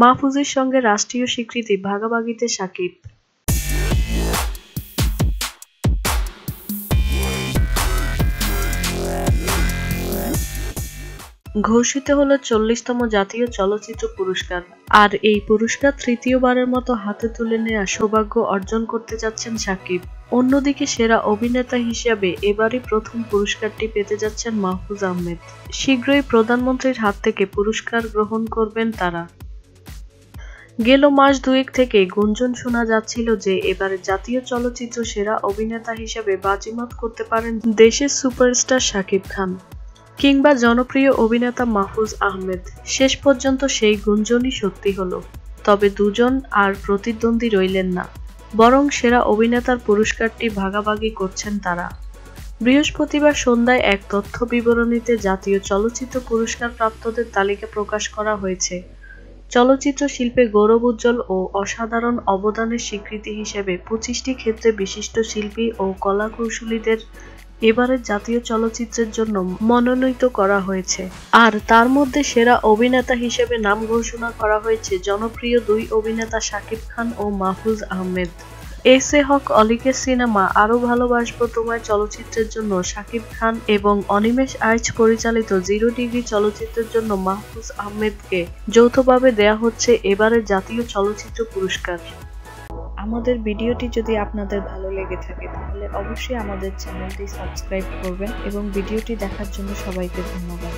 মাহফুজের সঙ্গে রাষ্ট্রীয় স্বীকৃতি, ভাগাভাগিতে সাকিব। ঘোষিত হলো চল্লিশতম জাতীয় চলচ্চিত্র পুরস্কার। আর এই পুরস্কার তৃতীয়বারের মতো হাতে তুলে নেওয়া সৌভাগ্য অর্জন করতে যাচ্ছেন সাকিব। অন্যদিকে সেরা অভিনেতা হিসেবে এবারই প্রথম পুরস্কারটি পেতে যাচ্ছেন মাহফুজ আহমেদ। শীঘ্রই প্রধানমন্ত্রীর হাত থেকে পুরস্কার গ্রহণ করবেন তারা। গেল মাস দুয়েক থেকে গুঞ্জন শোনা যাচ্ছিল যে এবারে জাতীয় চলচ্চিত্র সেরা অভিনেতা হিসেবে বাজিমাত করতে পারেন দেশের সুপারস্টার শাকিব খান কিংবা জনপ্রিয় অভিনেতা মাহফুজ আহমেদ। শেষ পর্যন্ত সেই গুঞ্জনই সত্যি হলো। তবে দুজন আর প্রতিদ্বন্দ্বী রইলেন না। বরং সেরা অভিনেতার পুরস্কারটি ভাগাভাগি করছেন তারা। বৃহস্পতিবার সন্ধ্যায় এক তথ্য বিবরণীতে জাতীয় চলচ্চিত্র পুরস্কার প্রাপ্তদের তালিকা প্রকাশ করা হয়েছে। চলচ্চিত্র শিল্পে গৌরব উজ্জ্বল ও অসাধারণ অবদানের স্বীকৃতি হিসেবে পঁচিশটি ক্ষেত্রে বিশিষ্ট শিল্পী ও কলাকুশলীদের এবারের জাতীয় চলচ্চিত্রের জন্য মনোনীত করা হয়েছে। আর তার মধ্যে সেরা অভিনেতা হিসেবে নাম ঘোষণা করা হয়েছে জনপ্রিয় দুই অভিনেতা শাকিব খান ও মাহফুজ আহমেদ। এস এ হক অলিকে সিনেমা আরও ভালোবাসবো তোমায় চলচ্চিত্রের জন্য, শাকিব খান এবং অনিমেষ আইচ পরিচালিত জিরো ডিগ্রি চলচ্চিত্রের জন্য মাহফুজ আহমেদকে যৌথভাবে দেয়া হচ্ছে এবারের জাতীয় চলচ্চিত্র পুরস্কার। আমাদের ভিডিওটি যদি আপনাদের ভালো লেগে থাকে, তাহলে অবশ্যই আমাদের চ্যানেলটি সাবস্ক্রাইব করবেন এবং ভিডিওটি দেখার জন্য সবাইকে ধন্যবাদ।